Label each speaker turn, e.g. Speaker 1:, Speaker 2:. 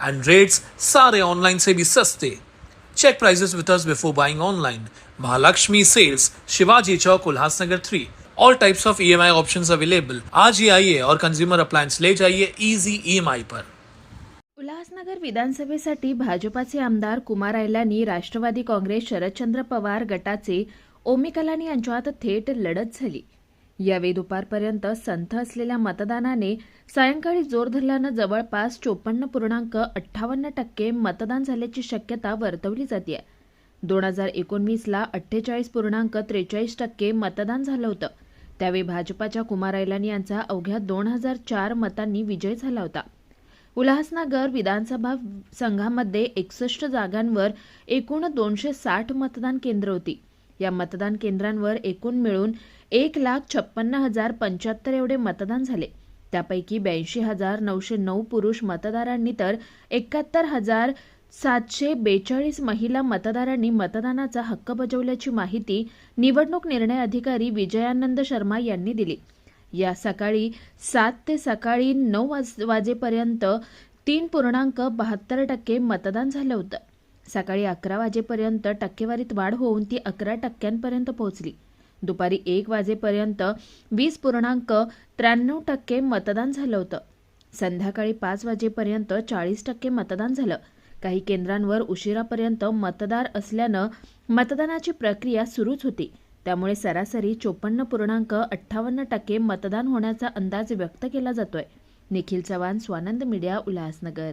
Speaker 1: and rates sare online se bhi saste check prices with us before buying online mahalakshmi sales shivaji chowk ulhasnagar 3 all types of emi options available आज ही आइए और consumer appliance ले जाइए easy EMI पर
Speaker 2: उल्हासनगर विधानसभेसाठी भाजपाचे आमदार कुमार आयलानी राष्ट्रवादी काँग्रेस शरदचंद्र पवार गटाचे ओमी कलानी यांच्यात थेट लढत झाली यावेळी दुपारपर्यंत संथ असलेल्या मतदानाने सायंकाळी जोर धरल्यानं जवळपास चोपन्न पूर्णांक अठ्ठावन्न टक्के मतदान झाल्याची शक्यता वर्तवली जाते दोन हजार एकोणवीसला अठ्ठेचाळीस पूर्णांक त्रेचाळीस टक्के मतदान झालं होतं. त्यावेळी भाजपाच्या कुमार ऐलानी यांचा अवघ्या दोन हजार चार मतांनी विजय झाला होता. उल्हासनगर विधानसभा संघामध्ये एकसष्ट जागांवर एकूण दोनशे साठ मतदान केंद्र होती. या मतदान केंद्रांवर एकूण मिळून एक लाख छप्पन्न हजार पंच्याहत्तर एवढे मतदान झाले. त्यापैकी ब्याऐंशी हजार नऊशे नऊ पुरुष मतदारांनी तर एकाहत्तर हजार सातशे बेचाळीस महिला मतदारांनी मतदानाचा हक्क बजावल्याची माहिती निवडणूक निर्णय अधिकारी विजयानंद शर्मा यांनी दिली. या सकाळी सात ते सकाळी नऊ वाज वाजेपर्यंत तीन पूर्णांक बहात्तर टक्के मतदान झालं होतं. सकाळी अकरा वाजेपर्यंत टक्केवारीत वाढ होऊन ती अकरा टक्क्यांपर्यंत पोहोचली. दुपारी एक वाजेपर्यंत वीस पूर्णांक त्र्याण्णव टक्के मतदान झालं होतं. संध्याकाळी पाच वाजेपर्यंत चाळीस टक्के मतदान झालं. काही केंद्रांवर उशिरापर्यंत मतदार असल्यानं मतदानाची प्रक्रिया सुरूच होती. त्यामुळे सरासरी चोपन्न पूर्णांक अठ्ठावन्न टक्के मतदान होण्याचा अंदाज व्यक्त केला जातोय. निखिल चव्हाण स्वानंद मीडिया उल्हासनगर.